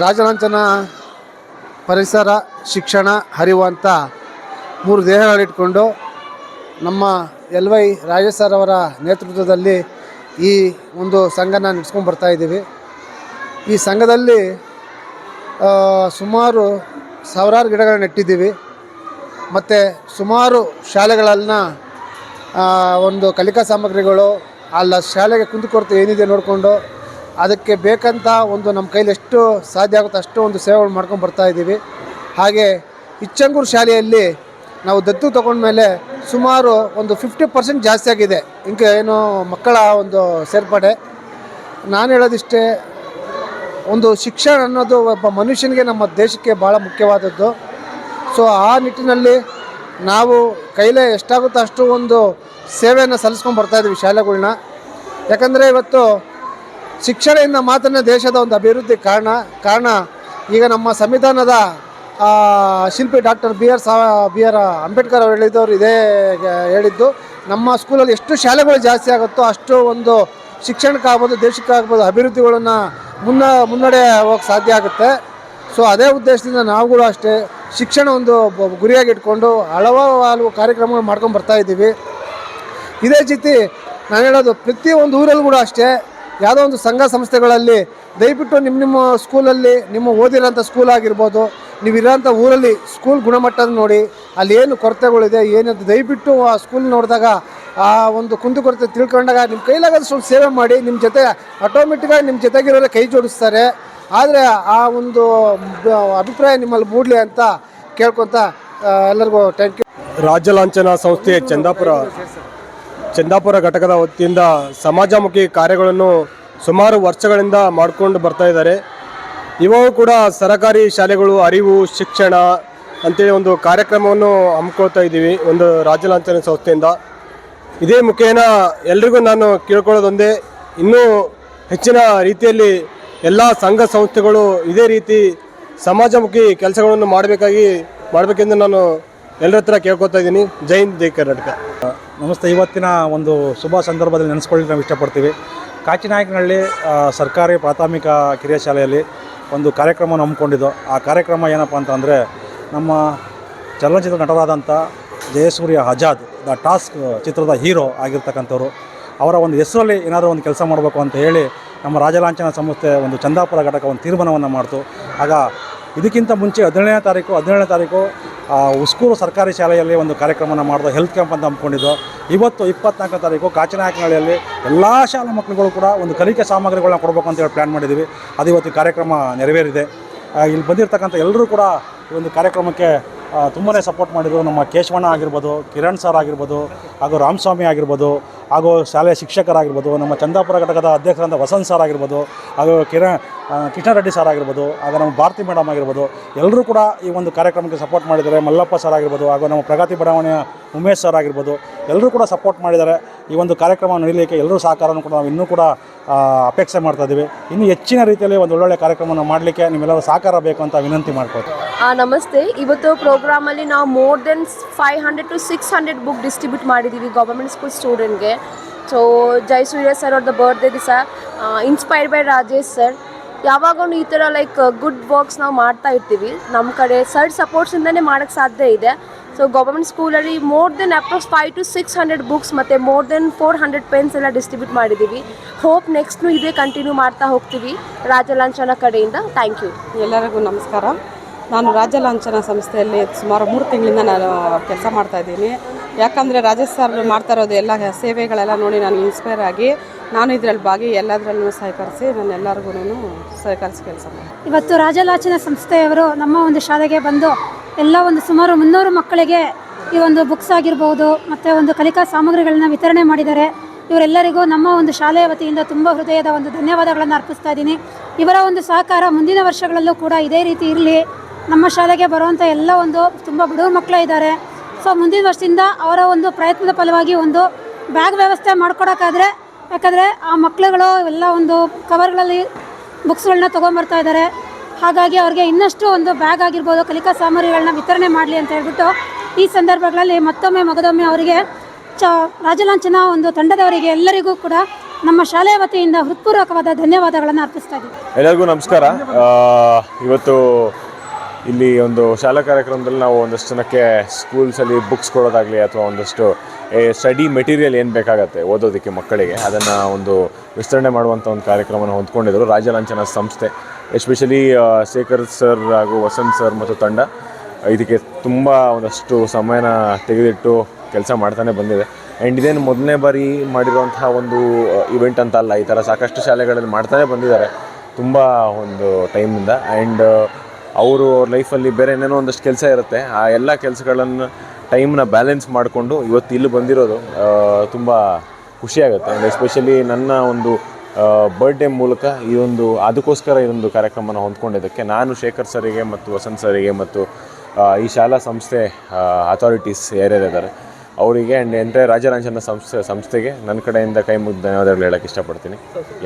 B: ರಾಜಲಾಂಛನ ಪರಿಸರ, ಶಿಕ್ಷಣ, ಹರಿವು ಅಂತ ಮೂರು ದೇಹಗಳಿಟ್ಕೊಂಡು ನಮ್ಮ ಎಲ್ ವೈ ರಾಜೇಶ್ ಸರ್ ಅವರ ನೇತೃತ್ವದಲ್ಲಿ ಈ ಒಂದು ಸಂಘನ ನಡೆಸ್ಕೊಂಡು ಬರ್ತಾ ಇದ್ದೀವಿ. ಈ ಸಂಘದಲ್ಲಿ ಸುಮಾರು ಸಾವಿರಾರು ಗಿಡಗಳನ್ನ ನೆಟ್ಟಿದ್ದೀವಿ. ಮತ್ತು ಸುಮಾರು ಶಾಲೆಗಳನ್ನ ಒಂದು ಕಲಿಕಾ ಸಾಮಗ್ರಿಗಳು, ಅಲ್ಲ ಶಾಲೆಗೆ ಕುಂದುಕೊರತೆ ಏನಿದೆ ನೋಡಿಕೊಂಡು ಅದಕ್ಕೆ ಬೇಕಂತ ಒಂದು ನಮ್ಮ ಕೈಲಿ ಎಷ್ಟು ಸಾಧ್ಯ ಆಗುತ್ತೋ ಅಷ್ಟು ಒಂದು ಸೇವೆಗಳು ಮಾಡ್ಕೊಂಡು ಬರ್ತಾ ಇದ್ದೀವಿ. ಹಾಗೆ ಇಚ್ಚಂಗೂರು ಶಾಲೆಯಲ್ಲಿ ನಾವು ದತ್ತು ತಗೊಂಡ್ಮೇಲೆ ಸುಮಾರು ಒಂದು ಫಿಫ್ಟಿ ಪರ್ಸೆಂಟ್ ಜಾಸ್ತಿ ಆಗಿದೆ. ಇಂಕ ಏನು ಮಕ್ಕಳ ಒಂದು ಸೇರ್ಪಡೆ. ನಾನು ಹೇಳೋದಿಷ್ಟೇ, ಒಂದು ಶಿಕ್ಷಣ ಅನ್ನೋದು ಒಬ್ಬ ಮನುಷ್ಯನಿಗೆ ನಮ್ಮ ದೇಶಕ್ಕೆ ಭಾಳ ಮುಖ್ಯವಾದದ್ದು. ಸೊ ಆ ನಿಟ್ಟಿನಲ್ಲಿ ನಾವು ಕೈಲೇ ಎಷ್ಟಾಗುತ್ತೋ ಅಷ್ಟು ಒಂದು ಸೇವೆಯನ್ನು ಸಲ್ಲಿಸ್ಕೊಂಡು ಬರ್ತಾ ಇದ್ದೀವಿ ಶಾಲೆಗಳ್ನ. ಯಾಕಂದರೆ ಇವತ್ತು ಶಿಕ್ಷಣದಿಂದ ಮಾತ್ರ ದೇಶದ ಒಂದು ಅಭಿವೃದ್ಧಿ ಕಾರಣ ಕಾರಣ. ಈಗ ನಮ್ಮ ಸಂವಿಧಾನದ ಶಿಲ್ಪಿ ಡಾಕ್ಟರ್ ಬಿ ಆರ್ ಸಾ, ಬಿ ಆರ್ ಅಂಬೇಡ್ಕರ್ ಅವರು ಹೇಳಿದವರು ಇದೇ ಹೇಳಿದ್ದು. ನಮ್ಮ ಸ್ಕೂಲಲ್ಲಿ ಎಷ್ಟು ಶಾಲೆಗಳು ಜಾಸ್ತಿ ಆಗುತ್ತೋ ಅಷ್ಟು ಒಂದು ಶಿಕ್ಷಣಕ್ಕಾಗ್ಬೋದು, ದೇಶಕ್ಕಾಗ್ಬೋದು ಅಭಿವೃದ್ಧಿಗಳನ್ನು ಮುನ್ನ, ಮುನ್ನಡೆ ಹೋಗಕ್ಕೆ ಸಾಧ್ಯ ಆಗುತ್ತೆ. ಸೊ, ಅದೇ ಉದ್ದೇಶದಿಂದ ನಾವುಗಳು ಅಷ್ಟೇ ಶಿಕ್ಷಣ ಒಂದು ಗುರಿಯಾಗಿ ಇಟ್ಕೊಂಡು ಹಲವಾರು ಕಾರ್ಯಕ್ರಮಗಳು ಮಾಡ್ಕೊಂಡು ಬರ್ತಾ ಇದ್ದೀವಿ. ಇದೇ ರೀತಿ ನಾನು ಹೇಳೋದು ಪ್ರತಿ ಒಂದು ಊರಲ್ಲೂ ಕೂಡ ಅಷ್ಟೇ. ಯಾವುದೋ ಒಂದು ಸಂಘ ಸಂಸ್ಥೆಗಳಲ್ಲಿ ದಯವಿಟ್ಟು ನಿಮ್ಮ ನಿಮ್ಮ ಸ್ಕೂಲಲ್ಲಿ ನಿಮ್ಮ ಓದಿರೋಂಥ ಸ್ಕೂಲ್ ಆಗಿರ್ಬೋದು, ನೀವು ಇರೋಂಥ ಊರಲ್ಲಿ ಸ್ಕೂಲ್ ಗುಣಮಟ್ಟದ ನೋಡಿ, ಅಲ್ಲಿ ಏನು ಕೊರತೆಗಳಿದೆ, ಏನಿದೆ, ದಯವಿಟ್ಟು ಆ ಸ್ಕೂಲ್ ನೋಡಿದಾಗ ಆ ಒಂದು ಕುಂದುಕೊರತೆ ತಿಳ್ಕೊಂಡಾಗ ನಿಮ್ಮ ಕೈಲಾಗೋದು ಸ್ವಲ್ಪ ಸೇವೆ ಮಾಡಿ ನಿಮ್ಮ ಜೊತೆ ಆಟೋಮೆಟಿಕ್ಕಾಗಿ ನಿಮ್ಮ ಜೊತೆಗಿರೋರೆ ಕೈ ಜೋಡಿಸ್ತಾರೆ. ಆದರೆ ಆ ಒಂದು ಅಭಿಪ್ರಾಯ ನಿಮ್ಮಲ್ಲಿ ಮೂಡಲಿ ಅಂತ ಕೇಳ್ಕೊತ ಎಲ್ಲರಿಗೂ ಥ್ಯಾಂಕ್ ಯು
F: ರಾಜ್ಯ ಲಾಂಛನ ಸಂಸ್ಥೆ ಚಂದಾಪುರ. ಚಂದಾಪುರ ಘಟಕದ ವತಿಯಿಂದ ಸಮಾಜಮುಖಿ ಕಾರ್ಯಗಳನ್ನು ಸುಮಾರು ವರ್ಷಗಳಿಂದ ಮಾಡಿಕೊಂಡು ಬರ್ತಾ ಇದ್ದಾರೆ. ಇವಾಗ ಕೂಡ ಸರಕಾರಿ ಶಾಲೆಗಳು, ಅರಿವು, ಶಿಕ್ಷಣ ಅಂತೇಳಿ ಒಂದು ಕಾರ್ಯಕ್ರಮವನ್ನು ಹಮ್ಮಿಕೊಳ್ತಾ ಇದ್ದೀವಿ ಒಂದು ರಾಜ್ಯ ಲಾಂಛನ ಸಂಸ್ಥೆಯಿಂದ. ಇದೇ ಮುಖೇನ ಎಲ್ರಿಗೂ ನಾನು ಕೇಳ್ಕೊಳ್ಳೋದೊಂದೇ, ಇನ್ನೂ ಹೆಚ್ಚಿನ ರೀತಿಯಲ್ಲಿ ಎಲ್ಲ ಸಂಘ ಸಂಸ್ಥೆಗಳು ಇದೇ ರೀತಿ ಸಮಾಜಮುಖಿ ಕೆಲಸಗಳನ್ನು ಮಾಡಬೇಕಾಗಿ, ಮಾಡಬೇಕೆಂದು ನಾನು ಎಲ್ಲರ ಹತ್ರ ಕೇಳ್ಕೊತಾ ಇದ್ದೀನಿ. ಜೈ ಹಿಂದ್, ಜೈ ಕರ್ನಾಟಕ.
G: ನಮಸ್ತೆ. ಇವತ್ತಿನ ಒಂದು ಶುಭ ಸಂದರ್ಭದಲ್ಲಿ ನೆನೆಸ್ಕೊಳ್ಳಿ ನಾವು ಇಷ್ಟಪಡ್ತೀವಿ. ಕಾಚಿನಾಯಕನಹಳ್ಳಿ ಸರ್ಕಾರಿ ಪ್ರಾಥಮಿಕ ಕಿರಿಯ ಶಾಲೆಯಲ್ಲಿ ಒಂದು ಕಾರ್ಯಕ್ರಮವನ್ನು ಹಮ್ಮಿಕೊಂಡಿದ್ದು. ಆ ಕಾರ್ಯಕ್ರಮ ಏನಪ್ಪ ಅಂತಂದರೆ, ನಮ್ಮ ಚಲನಚಿತ್ರ ನಟರಾದಂಥ ಜಯಸೂರ್ಯ ಆಜಾದ್, ದ ಟಾಸ್ಕ್ ಚಿತ್ರದ ಹೀರೋ ಆಗಿರ್ತಕ್ಕಂಥವ್ರು. ಅವರ ಒಂದು ಹೆಸರಲ್ಲಿ ಏನಾದರೂ ಒಂದು ಕೆಲಸ ಮಾಡಬೇಕು ಅಂತ ಹೇಳಿ ನಮ್ಮ ರಾಜಲಾಂಛನ ಸಂಸ್ಥೆ ಒಂದು ಚಂದಾಪುರ ಘಟಕ ಒಂದು ತೀರ್ಮಾನವನ್ನು ಮಾಡ್ತು. ಆಗ ಇದಕ್ಕಿಂತ ಮುಂಚೆ ಹದಿನೇಳನೇ ತಾರೀಕು ಹದಿನೇಳನೇ ತಾರೀಕು ಉಸ್ಕೂರು ಸರ್ಕಾರಿ ಶಾಲೆಯಲ್ಲಿ ಒಂದು ಕಾರ್ಯಕ್ರಮನ ಮಾಡಿದ್ರು ಹೆಲ್ತ್ ಕ್ಯಾಂಪ್ ಅಂತ ಹಮ್ಮಿಕೊಂಡಿದ್ದು. ಇವತ್ತು ಇಪ್ಪತ್ನಾಲ್ಕನೇ ತಾರೀಕು ಕಾಚಿನಾಯಕನಹಳ್ಳಿಯಲ್ಲಿ ಎಲ್ಲ ಶಾಲಾ ಮಕ್ಕಳುಗಳು ಕೂಡ ಒಂದು ಕಲಿಕೆ ಸಾಮಗ್ರಿಗಳನ್ನ ಕೊಡಬೇಕು ಅಂತೇಳಿ ಪ್ಲ್ಯಾನ್ ಮಾಡಿದ್ದೀವಿ ಅದು ಇವತ್ತು ಕಾರ್ಯಕ್ರಮ ನೆರವೇರಿದೆ. ಇಲ್ಲಿ ಬಂದಿರತಕ್ಕಂಥ ಎಲ್ಲರೂ ಕೂಡ ಒಂದು ಕಾರ್ಯಕ್ರಮಕ್ಕೆ ತುಂಬಾ ಸಪೋರ್ಟ್ ಮಾಡಿದರು. ನಮ್ಮ ಕೇಶವಣ್ಣ ಆಗಿರ್ಬೋದು, ಕಿರಣ್ ಸರ್ ಆಗಿರ್ಬೋದು, ಹಾಗೂ ರಾಮಸ್ವಾಮಿ ಆಗಿರ್ಬೋದು, ಹಾಗೂ ಶಾಲೆಯ ಶಿಕ್ಷಕರಾಗಿರ್ಬೋದು, ನಮ್ಮ ಚಂದಾಪುರ ಘಟಕದ ಅಧ್ಯಕ್ಷರಾದ ವಸಂತ್ ಸರ್ ಆಗಿರ್ಬೋದು, ಹಾಗೂ ಕಿರಣ್ ಕೃಷ್ಣಾರೆಡ್ಡಿ ಕೃಷ್ಣ ರೆಡ್ಡಿ ಸರ್ ಆಗಿರ್ಬೋದು ಹಾಗೂ ನಮ್ಮ ಭಾರತಿ ಮೇಡಮ್ ಆಗಿರ್ಬೋದು ಎಲ್ಲರೂ ಕೂಡ ಈ ಒಂದು ಕಾರ್ಯಕ್ರಮಕ್ಕೆ ಸಪೋರ್ಟ್ ಮಾಡಿದ್ದಾರೆ. ಮಲ್ಲಪ್ಪ ಸರ್ ಆಗಿರ್ಬೋದು, ಹಾಗೂ ನಮ್ಮ ಪ್ರಗತಿ ಬಡಾವಣೆಯ ಉಮೇಶ್ ಸರ್ ಆಗಿರ್ಬೋದು ಎಲ್ಲರೂ ಕೂಡ ಸಪೋರ್ಟ್ ಮಾಡಿದ್ದಾರೆ. ಈ ಒಂದು ಕಾರ್ಯಕ್ರಮ ನಡೀಲಿಕ್ಕೆ ಎಲ್ಲರೂ ಸಹಕಾರವನ್ನು ಕೂಡ ನಾವು ಇನ್ನೂ ಕೂಡ ಅಪೇಕ್ಷೆ ಮಾಡ್ತಾ ಇದ್ದೀವಿ. ಇನ್ನೂ ಹೆಚ್ಚಿನ ರೀತಿಯಲ್ಲಿ ಒಂದು ಒಳ್ಳೊಳ್ಳೆ ಕಾರ್ಯಕ್ರಮವನ್ನು ಮಾಡಲಿಕ್ಕೆ ನಿಮ್ಮೆಲ್ಲರೂ ಸಹಕಾರ ಬೇಕು ಅಂತ ವಿನಂತಿ ಮಾಡ್ಕೊಳ್ತೀವಿ
H: ನಮಸ್ತೆ. ಇವತ್ತು ಪ್ರೋಗ್ರಾಮಲ್ಲಿ ನಾವು more than five hundred to six hundred book distribute ಮಾಡಿದ್ದೀವಿ ಗೌರ್ಮೆಂಟ್ ಸ್ಕೂಲ್ ಸ್ಟೂಡೆಂಟ್ಗೆ ಸೊ ಜೈ ಸೂರ್ಯ ಸರ್ ಅವ್ರದ್ದು ಬರ್ಡೇ ದಿವಸ ಇನ್ಸ್ಪೈರ್ಡ್ ಬೈ ರಾಜೇಶ್ ಸರ್ ಯಾವಾಗೂ ಈ ಥರ ಲೈಕ್ ಗುಡ್ ವರ್ಕ್ಸ್ ನಾವು ಮಾಡ್ತಾ ಇರ್ತೀವಿ. ನಮ್ಮ ಕಡೆ ಸರ್ ಸಪೋರ್ಟ್ಸಿಂದನೇ ಮಾಡೋಕ್ಕೆ ಸಾಧ್ಯ ಇದೆ. ಸೊ ಗೌರ್ಮೆಂಟ್ ಸ್ಕೂಲಲ್ಲಿ more than approx five to six hundred books ಮತ್ತು more than four hundred pens ಎಲ್ಲ ಡಿಸ್ಟ್ರಿಬ್ಯೂಟ್ ಮಾಡಿದ್ದೀವಿ ಹೋಪ್ ನೆಕ್ಸ್ಟ್ನು ಇದೇ ಕಂಟಿನ್ಯೂ ಮಾಡ್ತಾ ಹೋಗ್ತೀವಿ. ರಾಜಲಾಂಛನ ಕಡೆಯಿಂದ. ಥ್ಯಾಂಕ್ ಯು
I: ಎಲ್ಲರಿಗೂ ನಮಸ್ಕಾರ. ನಾನು ರಾಜ್ಯ ಲಾಂಛನ ಸಂಸ್ಥೆಯಲ್ಲಿ ಸುಮಾರು ಮೂರು ತಿಂಗಳಿಂದ ನಾನು ಕೆಲಸ ಮಾಡ್ತಾ ಇದ್ದೀನಿ. ಯಾಕಂದರೆ ಸರ್ ಮಾಡ್ತಾ ಇರೋದು ಎಲ್ಲ ಸೇವೆಗಳೆಲ್ಲ ನೋಡಿ ನಾನು ಇನ್ಸ್ಪೈರ್ ಆಗಿ ನಾನು ಇದರಲ್ಲಿ ಭಾಗಿ ಎಲ್ಲದರಲ್ಲೂ ಸಹಕರಿಸಿ ನಾನು ಎಲ್ಲರಿಗೂ ಸಹಕರಿಸಿ ಕೆಲಸ ಮಾಡ್ತೀನಿ.
J: ಇವತ್ತು ರಾಜಲಾಚನ ಸಂಸ್ಥೆಯವರು ನಮ್ಮ ಒಂದು ಶಾಲೆಗೆ ಬಂದು ಎಲ್ಲ ಒಂದು ಸುಮಾರು ಮುನ್ನೂರು ಮಕ್ಕಳಿಗೆ ಈ ಒಂದು ಬುಕ್ಸ್ ಆಗಿರ್ಬೋದು, ಮತ್ತು ಒಂದು ಕಲಿಕಾ ಸಾಮಗ್ರಿಗಳನ್ನ ವಿತರಣೆ ಮಾಡಿದ್ದಾರೆ. ಇವರೆಲ್ಲರಿಗೂ ನಮ್ಮ ಒಂದು ಶಾಲೆಯ ವತಿಯಿಂದ ತುಂಬ ಹೃದಯದ ಒಂದು ಧನ್ಯವಾದಗಳನ್ನು ಅರ್ಪಿಸ್ತಾ ಇದ್ದೀನಿ. ಇವರ ಒಂದು ಸಹಕಾರ ಮುಂದಿನ ವರ್ಷಗಳಲ್ಲೂ ಕೂಡ ಇದೇ ರೀತಿ ಇರಲಿ. ನಮ್ಮ ಶಾಲೆಗೆ ಬರುವಂಥ ಎಲ್ಲ ಒಂದು ತುಂಬ ಬಡವ್ರ ಮಕ್ಕಳು ಇದ್ದಾರೆ. ಸೊ ಮುಂದಿನ ವರ್ಷದಿಂದ ಅವರ ಒಂದು ಪ್ರಯತ್ನದ ಫಲವಾಗಿ ಒಂದು ಬ್ಯಾಗ್ ವ್ಯವಸ್ಥೆ ಮಾಡ್ಕೊಡೋಕ್ಕಾದ್ರೆ, ಯಾಕಂದರೆ ಆ ಮಕ್ಕಳುಗಳು ಎಲ್ಲ ಒಂದು ಕವರ್ಗಳಲ್ಲಿ ಬುಕ್ಸ್ಗಳನ್ನ ತೊಗೊಂಬರ್ತಾ ಇದ್ದಾರೆ. ಹಾಗಾಗಿ ಅವ್ರಿಗೆ ಇನ್ನಷ್ಟು ಒಂದು ಬ್ಯಾಗ್ ಆಗಿರ್ಬೋದು, ಕಲಿಕಾ ಸಾಮಗ್ರಿಗಳನ್ನ ವಿತರಣೆ ಮಾಡಲಿ ಅಂತ ಹೇಳ್ಬಿಟ್ಟು ಈ ಸಂದರ್ಭಗಳಲ್ಲಿ ಮತ್ತೊಮ್ಮೆ ಮಗದೊಮ್ಮೆ ಅವರಿಗೆ ಚ ರಾಜಲಾಂಛನ ಒಂದು ತಂಡದವರಿಗೆ ಎಲ್ಲರಿಗೂ ಕೂಡ ನಮ್ಮ ಶಾಲೆಯ ವತಿಯಿಂದ ಹೃತ್ಪೂರ್ವಕವಾದ ಧನ್ಯವಾದಗಳನ್ನು ಅರ್ಪಿಸ್ತಾ ಇದ್ದೀವಿ
D: ಎಲ್ಲರಿಗೂ ನಮಸ್ಕಾರ. ಇವತ್ತು ಇಲ್ಲಿ ಒಂದು ಶಾಲಾ ಕಾರ್ಯಕ್ರಮದಲ್ಲಿ ನಾವು ಒಂದಷ್ಟು ಜನಕ್ಕೆ ಸ್ಕೂಲ್ಸಲ್ಲಿ ಬುಕ್ಸ್ ಕೊಡೋದಾಗಲಿ ಅಥವಾ ಒಂದಷ್ಟು ಸ್ಟಡಿ ಮೆಟೀರಿಯಲ್ ಏನು ಬೇಕಾಗತ್ತೆ ಓದೋದಕ್ಕೆ ಮಕ್ಕಳಿಗೆ, ಅದನ್ನು ಒಂದು ವಿಸ್ತರಣೆ ಮಾಡುವಂಥ ಒಂದು ಕಾರ್ಯಕ್ರಮನ ಹೊಂದ್ಕೊಂಡಿದ್ರು ರಾಜಲಾಂಛನ ಸಂಸ್ಥೆ. ಎಸ್ಪೆಷಲಿ ಶೇಖರ್ ಸರ್ ಹಾಗೂ ವಸಂತ್ ಸರ್ ಮತ್ತು ತಂಡ ಇದಕ್ಕೆ ತುಂಬ ಒಂದಷ್ಟು ಸಮಯನ ತೆಗೆದಿಟ್ಟು ಕೆಲಸ ಮಾಡ್ತಾನೆ ಬಂದಿದೆ. ಆ್ಯಂಡ್ ಇದೇನು ಮೊದಲನೇ ಬಾರಿ ಮಾಡಿರುವಂತಹ ಒಂದು ಇವೆಂಟ್ ಅಂತ ಅಲ್ಲ, ಈ ಥರ ಸಾಕಷ್ಟು ಶಾಲೆಗಳಲ್ಲಿ ಮಾಡ್ತಾನೆ ಬಂದಿದ್ದಾರೆ. ತುಂಬ ಒಂದು ಟೈಮಿಂದ ಆ್ಯಂಡ್ ಅವರು ಅವ್ರ ಲೈಫಲ್ಲಿ ಬೇರೆ ಏನೇನೋ ಒಂದಷ್ಟು ಕೆಲಸ ಇರುತ್ತೆ. ಆ ಎಲ್ಲ ಕೆಲಸಗಳನ್ನು ಟೈಮ್ನ ಬ್ಯಾಲೆನ್ಸ್ ಮಾಡಿಕೊಂಡು ಇವತ್ತು ಇಲ್ಲಿ ಬಂದಿರೋದು ತುಂಬ ಖುಷಿಯಾಗುತ್ತೆ ಆ್ಯಂಡ್ ಎಸ್ಪೆಷಲಿ ನನ್ನ ಒಂದು ಬರ್ಡೇ ಮೂಲಕ ಈ ಒಂದು ಅದಕ್ಕೋಸ್ಕರ ಈ ಒಂದು ಕಾರ್ಯಕ್ರಮನ ಹೊಂದ್ಕೊಂಡಿದ್ದಕ್ಕೆ ನಾನು ಶೇಖರ್ ಸರಿಗೆ ಮತ್ತು ವಸಂತ್ ಸರಿಗೆ ಮತ್ತು ಈ ಶಾಲಾ ಸಂಸ್ಥೆ ಅಥಾರಿಟೀಸ್ ಯಾರ್ಯಾರಿದ್ದಾರೆ ಅವರಿಗೆ ಆ್ಯಂಡ್ ಎಂಟ್ರೆ ರಾಜರಾಂಜನ ಸಂಸ್ಥೆ ಸಂಸ್ಥೆಗೆ ನನ್ನ ಕಡೆಯಿಂದ ಕೈ ಮುಗಿದು ಧನ್ಯವಾದಗಳು ಹೇಳೋಕ್ಕೆ ಇಷ್ಟಪಡ್ತೀನಿ.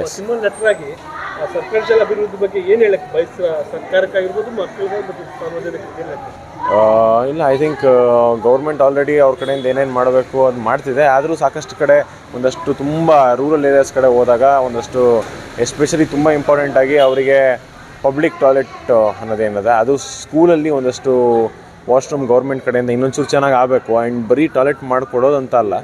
D: ಎಸ್
F: ಅಭಿವೃದ್ಧಿ ಬಗ್ಗೆ ಏನು ಹೇಳಕ್ಕೆ ಸರ್ಕಾರಕ್ಕಾಗಿರ್ಬೋದು ಸಾರ್ವಜನಿಕರಿಗೆ?
D: ಇಲ್ಲ ಐ ಥಿಂಕ್ ಗೌರ್ಮೆಂಟ್ ಆಲ್ರೆಡಿ ಅವ್ರ ಕಡೆಯಿಂದ ಏನೇನು ಮಾಡಬೇಕು ಅದು ಮಾಡ್ತಿದೆ. ಆದರೂ ಸಾಕಷ್ಟು ಕಡೆ ಒಂದಷ್ಟು ತುಂಬ ರೂರಲ್ ಏರಿಯಾಸ್ ಕಡೆ ಹೋದಾಗ ಒಂದಷ್ಟು ಎಸ್ಪೆಷಲಿ ತುಂಬ ಇಂಪಾರ್ಟೆಂಟಾಗಿ ಅವರಿಗೆ ಪಬ್ಲಿಕ್ ಟಾಯ್ಲೆಟ್ ಅನ್ನೋದೇನಿದೆ ಅದು ಸ್ಕೂಲಲ್ಲಿ ಒಂದಷ್ಟು ವಾಶ್ರೂಮ್ ಗೌರ್ಮೆಂಟ್ ಕಡೆಯಿಂದ ಇನ್ನೊಂಚೂರು ಚೆನ್ನಾಗಿ ಆಗಬೇಕು. ಆ್ಯಂಡ್ ಬರೀ ಟಾಯ್ಲೆಟ್ ಮಾಡಿಕೊಡೋದಂತ ಅಲ್ಲ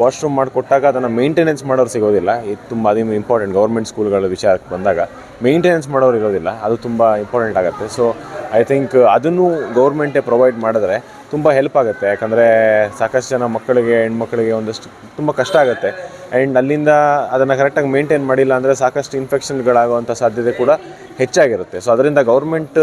D: ವಾಶ್ರೂಮ್ ಮಾಡಿಕೊಟ್ಟಾಗ ಅದನ್ನು ಮೇಂಟೆನೆನ್ಸ್ ಮಾಡೋರು ಸಿಗೋದಿಲ್ಲ. ಇದು ತುಂಬ ಅದು ಇಂಪಾರ್ಟೆಂಟ್ ಗೌರ್ಮೆಂಟ್ ಸ್ಕೂಲ್ಗಳ ವಿಚಾರಕ್ಕೆ ಬಂದಾಗ ಮೇಂಟೆನೆನ್ಸ್ ಮಾಡೋರು ಇರೋದಿಲ್ಲ. ಅದು ತುಂಬ ಇಂಪಾರ್ಟೆಂಟ್ ಆಗುತ್ತೆ. ಸೊ ಐ ಥಿಂಕ್ ಅದನ್ನು ಗೌರ್ಮೆಂಟೇ ಪ್ರೊವೈಡ್ ಮಾಡಿದ್ರೆ ತುಂಬ ಹೆಲ್ಪ್ ಆಗುತ್ತೆ. ಯಾಕಂದರೆ ಸಾಕಷ್ಟು ಜನ ಮಕ್ಕಳಿಗೆ, ಹೆಣ್ಮಕ್ಳಿಗೆ ಒಂದಷ್ಟು ತುಂಬ ಕಷ್ಟ ಆಗುತ್ತೆ. ಆ್ಯಂಡ್ ಅಲ್ಲಿಂದ ಅದನ್ನು ಕರೆಕ್ಟಾಗಿ ಮೇಂಟೈನ್ ಮಾಡಿಲ್ಲ ಅಂದರೆ ಸಾಕಷ್ಟು ಇನ್ಫೆಕ್ಷನ್ಗಳಾಗುವಂಥ ಸಾಧ್ಯತೆ ಕೂಡ ಹೆಚ್ಚಾಗಿರುತ್ತೆ. ಸೊ ಅದರಿಂದ ಗೌರ್ಮೆಂಟ್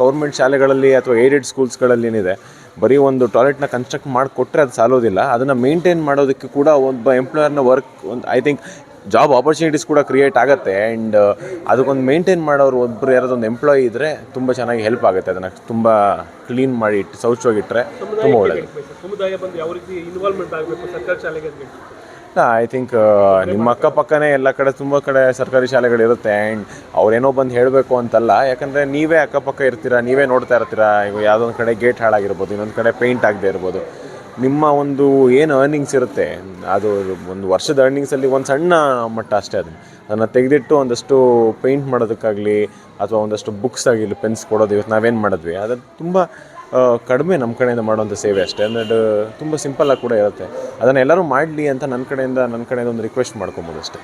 D: ಗೌರ್ಮೆಂಟ್ ಶಾಲೆಗಳಲ್ಲಿ ಅಥವಾ ಏಡೆಡ್ ಸ್ಕೂಲ್ಸ್ಗಳಲ್ಲಿ ಏನಿದೆ ಬರೀ ಒಂದು ಟಾಯ್ಲೆಟ್ನ ಕನ್ಸ್ಟ್ರಕ್ಟ್ ಮಾಡಿಕೊಟ್ರೆ ಅದು ಸಾಲೋದಿಲ್ಲ. ಅದನ್ನು ಮೇಂಟೈನ್ ಮಾಡೋದಕ್ಕೆ ಕೂಡ ಒಬ್ಬ ಎಂಪ್ಲಾಯರ್ನ ವರ್ಕ್ ಒಂದು ಐ ಥಿಂಕ್ ಜಾಬ್ ಆಪರ್ಚುನಿಟೀಸ್ ಕೂಡ ಕ್ರಿಯೇಟ್ ಆಗುತ್ತೆ. ಆ್ಯಂಡ್ ಅದಕ್ಕೊಂದು ಮೇಂಟೈನ್ ಮಾಡೋರು ಒಬ್ಬರು ಯಾರಾದೊಂದು ಎಂಪ್ಲಾಯಿ ಇದ್ದರೆ ತುಂಬ ಚೆನ್ನಾಗಿ ಹೆಲ್ಪ್ ಆಗುತ್ತೆ ಅದನ್ನು. ತುಂಬ ಕ್ಲೀನ್ ಮಾಡಿ ಇಟ್ಟು ಶೌಚವಾಗಿಟ್ಟರೆ ತುಂಬ ಒಳ್ಳೆಯದು
F: ಸಮುದಾಯ ಬಂದು ಯಾವ ರೀತಿ ಇನ್ವಾಲ್ವ್ಮೆಂಟ್ ಆಗಬೇಕು ಸರ್ಕಾರಿ ಶಾಲೆಗೆ?
D: ಐ ಥಿಂಕ್ ನಿಮ್ಮ ಅಕ್ಕಪಕ್ಕನೇ ಎಲ್ಲ ಕಡೆ ತುಂಬ ಕಡೆ ಸರ್ಕಾರಿ ಶಾಲೆಗಳಿರುತ್ತೆ ಆ್ಯಂಡ್ ಅವ್ರೇನೋ ಬಂದು ಹೇಳಬೇಕು ಅಂತಲ್ಲ. ಯಾಕಂದರೆ ನೀವೇ ಅಕ್ಕಪಕ್ಕ ಇರ್ತೀರಾ, ನೀವೇ ನೋಡ್ತಾ ಇರ್ತೀರಾ ಈಗ ಯಾವುದೊಂದು ಕಡೆ ಗೇಟ್ ಹಾಳಾಗಿರ್ಬೋದು, ಇನ್ನೊಂದು ಕಡೆ ಪೇಂಟ್ ಆಗದೆ ಇರ್ಬೋದು. ನಿಮ್ಮ ಒಂದು ಏನು ಅರ್ನಿಂಗ್ಸ್ ಇರುತ್ತೆ? ಅದು ಒಂದು ವರ್ಷದ ಅರ್ನಿಂಗ್ಸಲ್ಲಿ ಒಂದು ಸಣ್ಣ ಮಟ್ಟ ಅಷ್ಟೇ ಅದು. ಅದನ್ನು ತೆಗೆದಿಟ್ಟು ಒಂದಷ್ಟು ಪೇಂಟ್ ಮಾಡೋದಕ್ಕಾಗಲಿ, ಅಥವಾ ಒಂದಷ್ಟು ಬುಕ್ಸ್ ಆಗಿರಲಿ ಪೆನ್ಸ್ ಕೊಡೋದು ಇವತ್ತು ನಾವೇನು ಮಾಡಿದ್ವಿ. ಅದು ತುಂಬ ಕಡಿಮೆ ನಮ್ಮ ಕಡೆಯಿಂದ ಮಾಡುವಂಥ ಸೇವೆ ಅಷ್ಟೇ. ಅಂದರೆ ತುಂಬ ಸಿಂಪಲ್ಲಾಗಿ ಕೂಡ ಇರುತ್ತೆ. ಅದನ್ನು ಎಲ್ಲರೂ ಮಾಡಲಿ ಅಂತ ನನ್ನ ಕಡೆಯಿಂದ ನನ್ನ ಕಡೆಯಿಂದ ಒಂದು ರಿಕ್ವೆಸ್ಟ್ ಮಾಡ್ಕೊಬೋದು ಅಷ್ಟೇ.